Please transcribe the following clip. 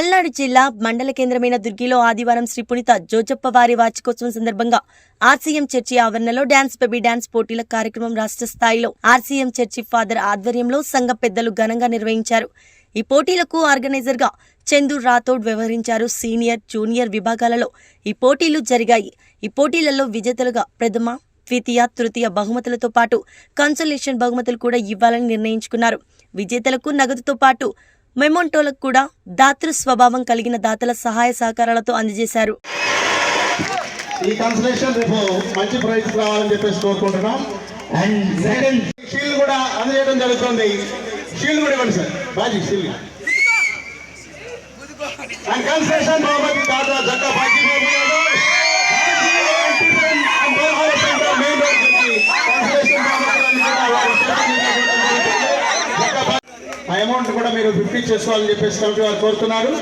పల్నాడు జిల్లా మండల కేంద్రమైన దుర్గిలో ఆదివారం శ్రీ పునిత జోజప్ప వారి వార్షికోత్సవం సందర్భంగా ఆర్సీఎం చర్చి ఆవరణలో డాన్స్ బేబీ డాన్స్ పోటీల కార్యక్రమం రాష్ట్ర స్థాయిలో ఆర్సీఎం చర్చి ఫాదర్ ఆధ్వర్యంలో సంఘ పెద్దలు ఘనంగా నిర్వహించారు. ఈ పోటీలకు ఆర్గనైజర్గా చందు రాథోడ్ వ్యవహరించారు. సీనియర్ జూనియర్ విభాగాలలో ఈ పోటీలు జరిగాయి. ఈ పోటీలలో విజేతలుగా ప్రథమ ద్వితీయ తృతీయ బహుమతులతో పాటు కన్సలేషన్ బహుమతులు కూడా ఇవ్వాలని నిర్ణయించుకున్నారు. విజేతలకు నగదుతో పాటు మెమోంటోలకు కూడా దాతృ స్వభావం కలిగిన దాతల సహాయ సహకారాలతో అందజేశారు. ఈ కన్సలేషన్ రేపు మంచి ప్రైజ్ రావాలని చెప్పేసి కోరుకుంటున్నాం. అండ్ సెకండ్ షీల్డ్ కూడా అందజేయడం జరుగుతుంది. షీల్డ్ కూడా ఇవ్వండి sir. Baji shield and consolation బాబాకి దాదా జక్క బాజీ ఆ అమౌంట్ కూడా మీరు ఫిఫ్టీ చేసుకోవాలని చెప్పేసి కమిటీ వారు కోరుతున్నారు.